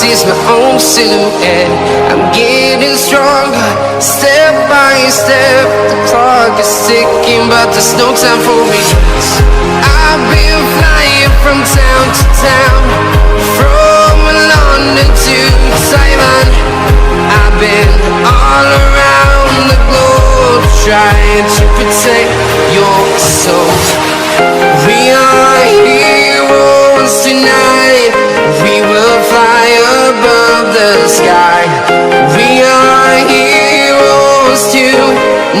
sees my own silhouette. I'm getting stronger, step by step. The clock is ticking, but there's no time for me. I've been flying from town to town, from London to Taiwan. I've been all around the globe trying to protect your ส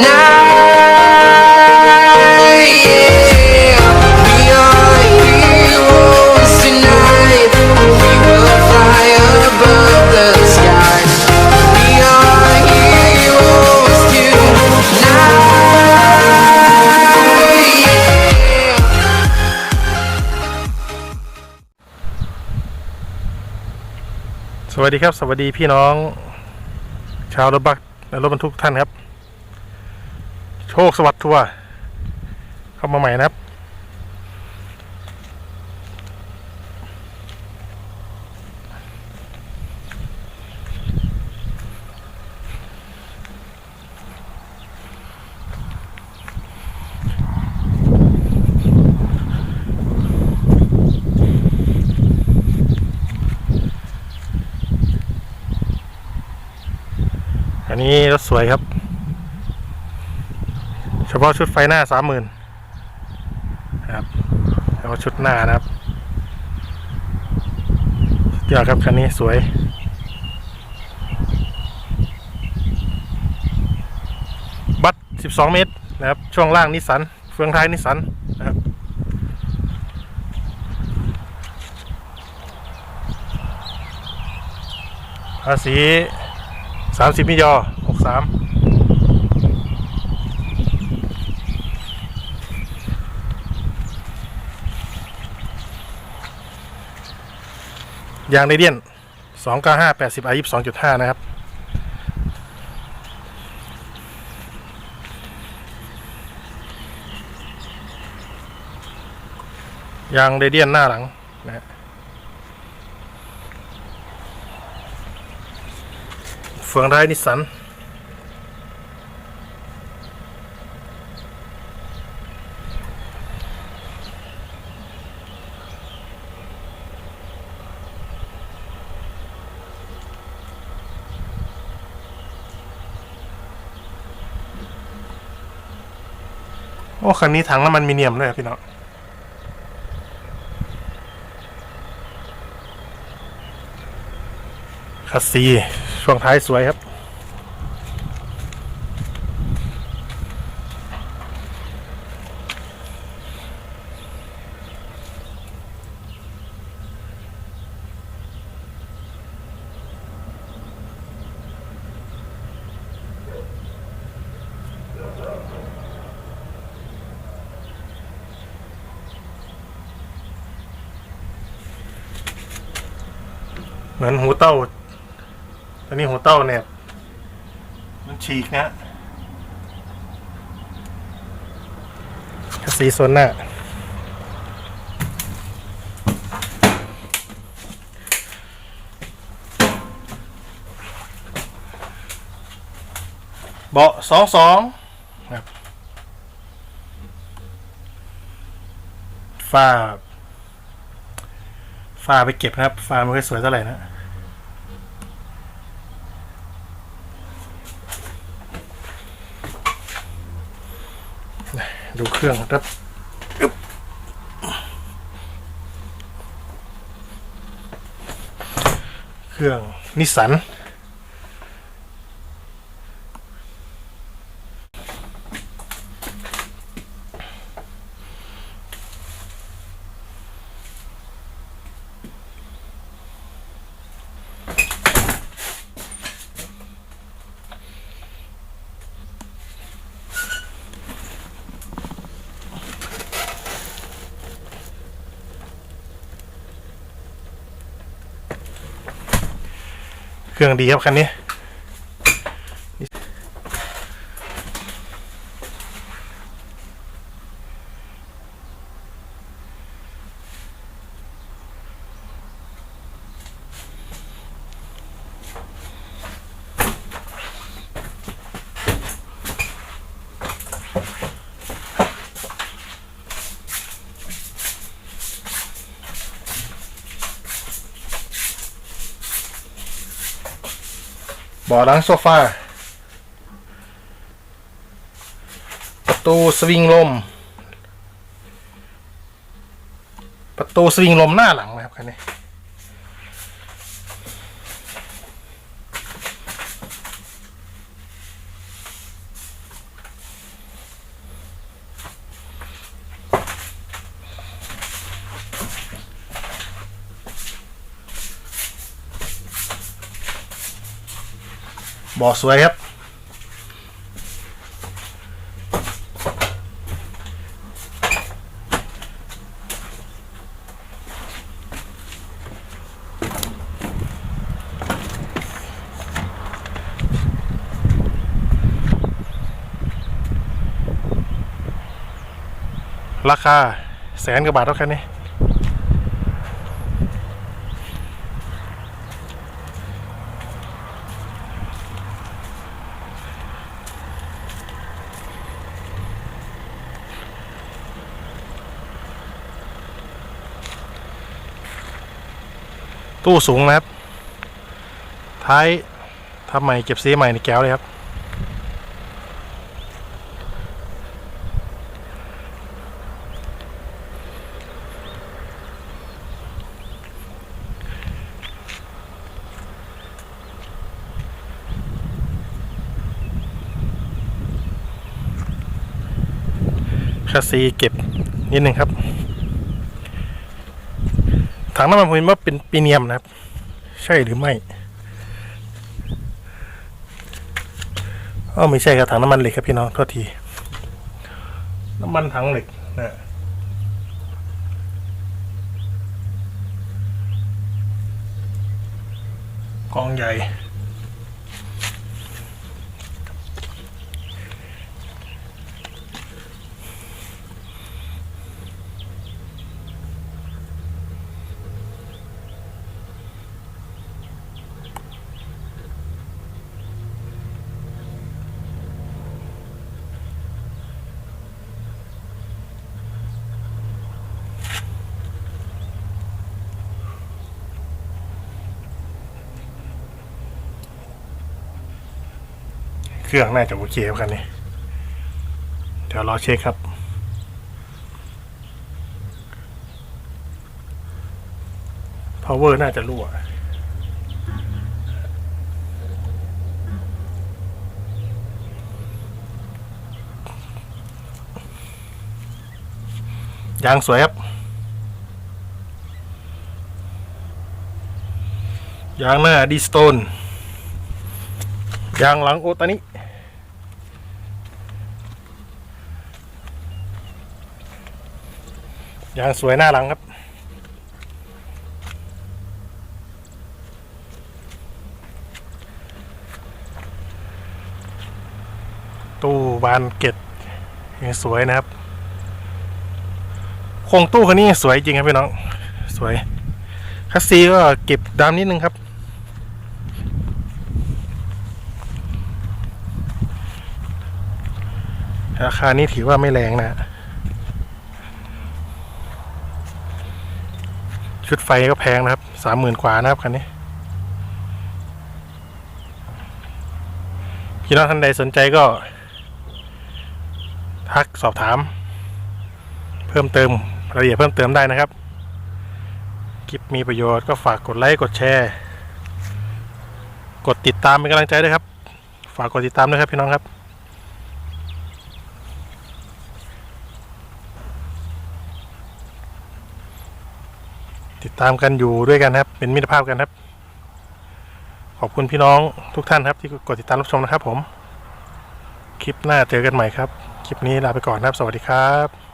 วัสดีครับ สวัสดีพี่น้อง ชาวรถบัสและรถบรรทุกท่านครับ โชคสวัสดิ์ทัวร์เข้ามาใหม่นะครับ อันนี้รถสวยครับ พาะชุดไฟหน้าสามหมื่นครับแล้วก็ชุดหน้านะครับสุดยอดครับคันนี้สวยบัต12เมตรนะครับ ช่วงล่างนิสสันเฟืองท้ายนิสสันนะครับภาษีสามสิบมิยอหกสาม ยางไดเดียนสองเก้าห้าแปดสิบอายิบสองจุดห้านะครับ ยางไดเดียนหน้าหลังนะฮะเฟืองท้ายนิสสัน โอ้คันนี้ถังน้ำมันมีเนียมด้วยพี่น้องคัสซีช่วงท้ายสวยครับ เหมือนหูเต้าอันนี้หัวเต้าเนี่ย มันฉีกนะสีส่วนหน้าเบาะสองสองฝาาไปเก็บนะครับ ฟ้าไม่ค่อยสวยเท่าไหร่นะดูเครื่องครับเครื่องนิสสัน รื่องดีครับคันนี้ บาะหลังโซฟา ประตูสวิงลม ประตูสวิงลมหน้าหลังนะครับคันนี้ บ่อสวยครับ ราคาแสนกว่าบาทเท่ากันนี้ ตู้สูงนะครับ ท้ายทำใหม่เก็บซีใหม่ในแก้วเลยครับ คาซีเก็บนิดหนึ่งครับ ถังน้ำมันผมเห็นว่าเป็นปีเนียมนะครับ ใช่หรือไม่อ๋อไม่ใช่ครับถังน้ำมันเหล็กครับพี่น้องโทษที น้ำมันถังเหล็กนะกองใหญ่ เครื่องน่าจะโอเคครับคันนี้ เดี๋ยวรอเช็คครับ power น่าจะรั่วยางสวยครับ ยางหน้าดีสโตน ยางหลังโอตานิ ยางสวยหน้าหลังครับ ตู้บานเกตยังสวยนะครับ โครงตู้คันนี้สวยจริงครับพี่น้อง สวย คัสซีก็เก็บดำนิดนึงครับราคานี้ถือว่าไม่แรงนะ ชุดไฟก็แพงนะครับสามหมื่นกว่านะครับคันนี้พี่น้องท่านใดสนใจก็ ทักสอบถาม เพิ่มเติมรายละเอียดเพิ่มเติมได้นะครับ คลิปมีประโยชน์ก็ฝากกดไลค์กดแชร์ กดติดตามเป็นกำลังใจด้วยครับ ฝากกดติดตามด้วยครับพี่น้องครับ ติดตามกันอยู่ด้วยกันครับ เป็นมิตรภาพกันครับ ขอบคุณพี่น้องทุกท่านครับ ที่กดติดตามรับชมนะครับผม คลิปหน้าเจอกันใหม่ครับ คลิปนี้ลาไปก่อนครับ สวัสดีครับ